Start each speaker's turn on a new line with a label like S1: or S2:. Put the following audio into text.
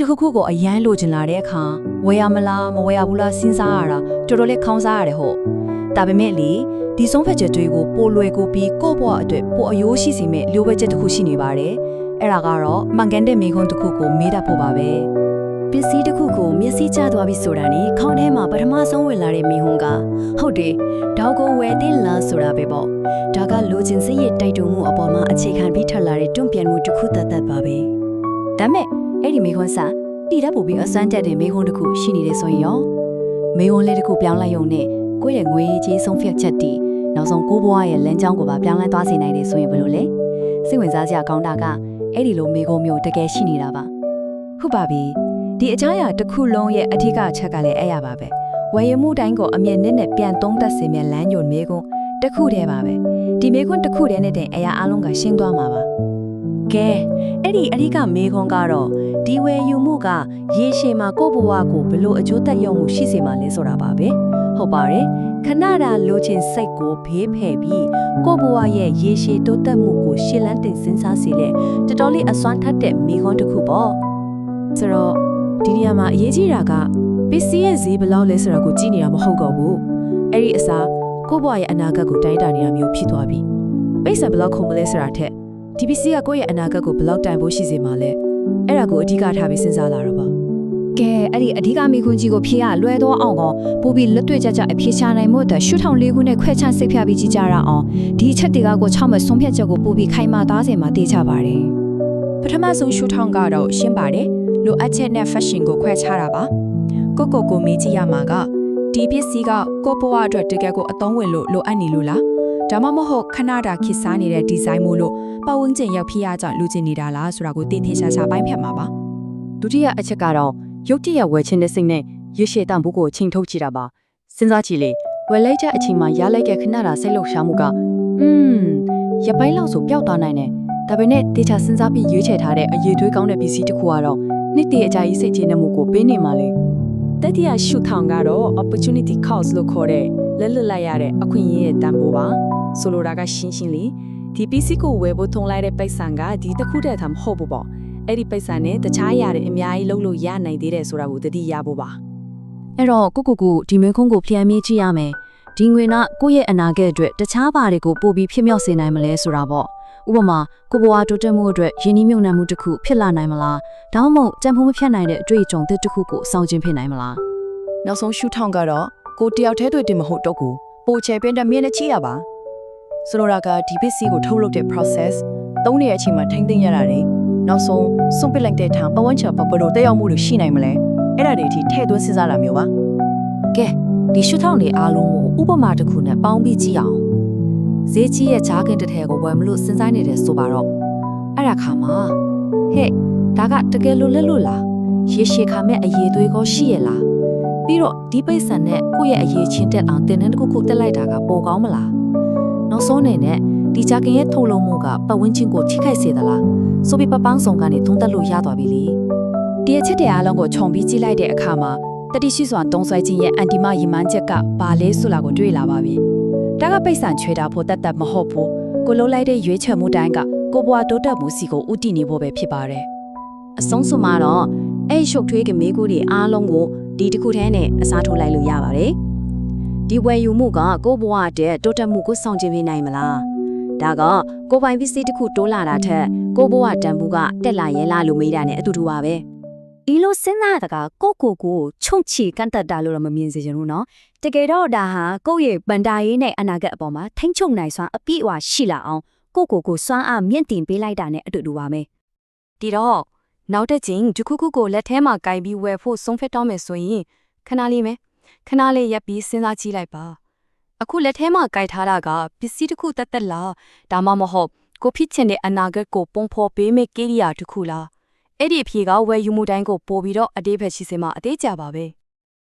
S1: တခုခုကိုအရန်လိုချင်လာတဲ့အခါဝယ်ရမလားမဝယ်ရဘူးလားစဉ်းစားရတာတော်တော်လေးခေါင်းစားရတယ်ဟုတ်ဒါပေမဲ့လေဒီဆုံးဖြတ်ချက်တွေကိုပိုလွယ်ကူပြီးကိုယ့်ဘဝအတွက်ပိုအယိုးရှိစေမဲ့လိုပဲချက်တစ်ခုရှိနေပါတယ်အဲ့ဒါကတော့မှန်ကန်တဲ့မိခွန်းတစ်ခုကိုမေးတတ်ဖို့ပါပဲ
S2: ပစ္စည်းတစ်ခုကိုမျက်စိကျသွားပြီဆိုတာနဲ့ခေါင်းထဲမှာပထမဆုံးဝင်လာတဲ့မိဟွန်းကဟုတ်တယ်ဒေါက်ကိုဝယ်တင်လားဆိုတာပဲပေါ့ဒါကလိုချင်စိတ်ရဲ့တိုက်တွန်းမှုအပေါ်မှာအခြေခံပြီးထွက်လာတဲ့တွန့်ပြန်မှုတစ်ခုတတ်တတ်ပါပဲ
S1: ဒါမဲ့အဲ့ဒီ မိခွန်းစာတိတက်ပို့ပြီးအစွမ်းတက်တဲ့မိခွန်းတစ်ခုရှိနေတယ်ဆိုရင်ရောမိခွန်းလေးတစ်ခုပြောင်းလိုက်ရုံနဲ့ကိုယ့်ရဲ့ငွေကြေးဆုံးဖြတ်ချက်တည်နောက်ဆုံးကိုယ့်ဘဝရဲ့လမ်းကြောင်းကိုပါပြောင်းလဲသွားစေနိုင်တယ်ဆိုရင်ဘယ်လိုလဲစိတ်ဝင်စားစရာကောင်းတာကအဲ့ဒီလိုမိခွန်းမျိုးတကယ်ရှိနေတာပါဟုတ်ပါပြီဒီအကြောင်းအရာတစ်ခုလုံးရဲ့အထူးအချက်ကလည်းအဲ့ရပါပဲဝယ်ရမှုတိုင်းကိုအမြင့်နဲ့နဲ့ပြန်သုံးသပ်စေမြလမ်းညွန်မိခွန်းတစ်ခုတည်းပါပဲဒီမိခွန်းတစ်ခုတည်းနဲ့တဲ့အရာအလုံးကရှင်းသွားမှာပါ ကဲအဲ့ဒီအဓိကမေခွန်းကတော့ဒီဝယ်ယူမှုကရေရှည်မှာကိုယ့်ဘဝကိုဘလို့အကျိုးသက်ရောက်မှုရှိစေမှာလဲဆိုတာပါပဲဟုတ်ပါတယ်ခဏတာလိုချင်စိတ်ကိုဘေးဖယ်ပြီးကိုယ့်ဘဝရဲ့ရေရှည်တိုးတက်မှုကိုရှေ့လန်းတင်စဉ်းစားစေတဲ့တော်တော်လေးအစွမ်းထက်တဲ့မိခွန်းတစ်ခုပေါ့ဆိုတော့ဒီနေရာမှာအရေးကြီးတာကပစ္စည်းရဲ့ဈေးဘယ်လောက်လဲဆိုတာကိုကြည့်နေတာမဟုတ်တော့ဘူးအဲ့ဒီအစားကိုယ့်ဘဝရဲ့အနာဂတ်ကိုတိုင်းတာနေတာမျိုးဖြစ်သွားပြီပိတ်ဆံဘယ်လောက်ခုံမလဲဆိုတာထက် ဒီပစ္စည်းကကိုယ့်ရဲ့အနာဂတ်ကိုဘယ်လောက်တန်ဖို့ရှိစေမှာလဲအဲ့ဒါကိုအဓိကထားပြီးစဉ်းစားလာတော့ပါကဲအဲ့ဒီအဓိကမိခွန်းကြီးကိုဖြေရလွယ်တော့အောင်ကောပို့ပြီးလက်တွေ့ကြကြအဖြေချနိုင်မှုအတွက်ရှုထောင်လေးခုနဲ့ခွဲခြားစိတ်ဖြာပြီးကြည့်ကြရအောင်ဒီအချက်တွေကကိုချောက်မဲ့ဆုံးဖြတ်ချက်ကိုပို့ပြီးခိုင်မာသားစေမှာတေးချပါတယ်
S3: ပထမဆုံးရှုထောင့်ကတော့ရှင်းပါတယ်လိုအပ်ချက်နဲ့ fashion ကိုခွဲခြားတာပါကိုကိုကိုမေးကြည့်ရမှာကဒီပစ္စည်းကကိုဘဝအတွက်တကယ်ကိုအသုံးဝင်လို့လိုအပ်နေလို့လား ဒါမှမဟုတ်ခဏတာခေတ်စားနေတဲ့ဒီဇိုင်းမို့လို့ပတ်ဝန်းကျင်ရောက်ဖိအားကြောင့်လူချင်နေတာလားဆိုတာကိုသိသိချာချာပိုင်းဖြတ်မှာပါ
S1: ဒုတိယအချက်ကတော့ရုတ်တရက်ဝယ်ခြင်းတဲ့စိတ်နဲ့ရွှေတံဘူးကိုချိန်ထုတ်ကြည့်တာပါစဉ်းစားကြည့်လေဝယ်လိုက်တဲ့အချိန်မှာရလိုက်တဲ့ခဏတာစိတ်လှုပ်ရှားမှုကอืมရပိုင်းလောက်ဆိုပျောက်သွားနိုင်တယ်ဒါပေမဲ့တေချာစဉ်းစားပြီးရွေးချယ်ထားတဲ့အရေးသွေးကောင်းတဲ့ပစ္စည်းတစ်ခုကတော့နှစ်တည်းအကြာကြီးစိတ်ချနေမှုကိုပေးနေမှာလေ
S3: တတိယရှုထောင့်ကတော့ opportunity cost လို့ခေါ်တဲ့လက်လွတ်လိုက်ရတဲ့အခွင့်အရေးရဲ့တန်ဖိုးပါ ဆိုလိုတာကရှင်းရှင်းလေးဒီပစ္စည်းကိုဝယ်ဖို့ထုံလိုက်တဲ့ပိတ်ဆံကဒီတစ်ခုတည်းသာမဟုတ်ဘူးပေါ့အဲ့ဒီပိတ်ဆံနဲ့တခြားရတဲ့အများကြီးလုပ်လို့ရနိုင်သေးတယ်ဆိုတာကိုသတိရဖို့ပါ
S1: အဲ့တော့ကိုကိုကိုဒီမင်းခုံးကိုပြန်မေးကြည့်ရမယ်ဒီငွေကကိုယ့်ရဲ့အနာဂတ်အတွက်တခြားဘာတွေကိုပို့ပြီးဖြစ်မြောက်စေနိုင်မလဲဆိုတာပေါ့ဥပမာကိုဘွားတိုးတက်မှုအတွက်ယင်းနှမြုံနှံမှုတစ်ခုဖြစ်လာနိုင်မလားဒါမှမဟုတ်ကြံဖို့မဖြတ်နိုင်တဲ့အတွေ့အကြုံသစ်တစ်ခုကိုစောင့်ကျဉ်ဖြစ်နိုင်မလား
S4: နောက်ဆုံးရှုထောင့်ကတော့ကိုတယောက်တည်းတွေ့တင်မဟုတ်တော့ဘူးပိုချယ်ပင်တဲ့မြင်းနဲ့ချီရပါ ဆိုလိုတာကဒီပစ္စည်းကိုထုတ်လုပ်တဲ့ process သုံးနေတဲ့အချိန်မှာထိမ့်သိမ့်ရတာတွေနောက်ဆုံးစွန့်ပစ်လိုက်တဲ့ထောင်ပဝန်းချဘဘလို့တက်ရောက်မှုတွေရှိနိုင်မလဲအဲ့ဒါတွေအထိထည့်သွင်းစဉ်းစားတာမျိုးပါ
S1: ကဲဒီရှုထောင့်တွေအားလုံးကိုဥပမာတစ်ခုနဲ့ပေါင်းပြီးကြည့်အောင်ဈေးကြီးရဲ့ဂျားကင်တစ်ထည်ကိုဝယ်မလို့စဉ်းစားနေတယ်ဆိုပါတော့အဲ့ဒါခါမှာဟဲ့ဒါကတကယ်လို့လက်လို့လားရေရှည်ခါမဲ့အရေးသွေးကောရှိရလားပြီးတော့ဒီပိတ်ဆန်နဲ့ကိုယ့်ရဲ့အရေးချင်းတက်အောင်တင်တဲ့တစ်ခုခုတက်လိုက်တာကပိုကောင်းမလား နောက်ဆုံးအနေနဲ့ဒီဂျာကင်ရဲ့ထုတ်လုံးမှုကပတ်ဝန်းကျင်ကိုထိခိုက်စေသလားဆိုပြီးပပန်းဆောင်ကနေသုံးသက်လို့ရသွားပြီလေ
S3: ဒီအချက်တွေအားလုံးကိုခြုံပြီးကြည့်လိုက်တဲ့အခါမှာတတိရှိစွာတုံးဆွဲခြင်းရဲ့အန်တီမရီမန်းချက်ကဘာလဲဆိုတာကိုတွေ့လာပါပြီ။ဒါကပိတ်ဆန်ချွေတာဖို့တတ်တတ်မဟုတ်ဘူး။ကိုလုံးလိုက်တဲ့ရွေးချယ်မှုတိုင်းကကိုဘွားတိုးတက်မှုစီကိုဥတည်နေဖို့ပဲဖြစ်ပါတယ်
S1: အဆုံးစွန်မှာတော့အဲ့ဒီရှုပ်ထွေးကမေးကူတွေအားလုံးကိုဒီတစ်ခုတည်းနဲ့အစားထိုးလိုက်လို့ရပါတယ်။ ဒီဝယ်ယူမှုကကိုယ့်ဘဝအတွက်တိုးတက်မှုကိုဆောင်ကျဉ်ပေးနိုင်မလား။ဒါကကိုယ်ပိုင်ပစ္စည်းတစ်ခုတိုးလာတာထက်ကိုယ့်ဘဝတန်ဖိုးကတက်လာရဲလားလို့မေးတာနဲ့အတူတူပါပဲ။ဒီလိုစဉ်းစားတာကကိုယ့်ကိုယ်ကိုချုံချီကန့်တက်တာလို့တော့မမြင်စေချင်ဘူးနော်။တကယ်တော့ဒါဟာကိုယ့်ရဲ့ဗန်ဒါရေးနဲ့အနာဂတ်အပေါ်မှာထိမ့်ချုပ်နိုင်စွမ်းအပြည့်အဝရှိလာအောင်ကိုယ့်ကိုယ်ကိုစွမ်းအားမြင့်တင်ပေးလိုက်တာနဲ့အတူတူပါပဲ။ဒီတော့နောက်တစ်ချိန်ဂျခုခုကိုလက်ထဲမှာကင်ပြီးဝယ်ဖို့ဆုံးဖြတ်တော့မယ်ဆိုရင်ခဏလေးမယ် ခဏလေးရပ်ပြီးစဉ်းစားကြည့်လိုက်ပါအခုလက်ထဲမှာကင်ထားတာကပစ္စည်းတစ်ခုတက်တက်လားဒါမှမဟုတ်ကိုဖြစ်ချင်တဲ့အနာဂတ်ကိုပုံဖော်ပေးမယ့်ကိရိယာတစ်ခုလားအဲ့ဒီအဖြေကဝယ်ယူမှုတိုင်းကိုပို့ပြီးတော့အသေးဖက်ရှိစေမှာအသေးကြပါပဲ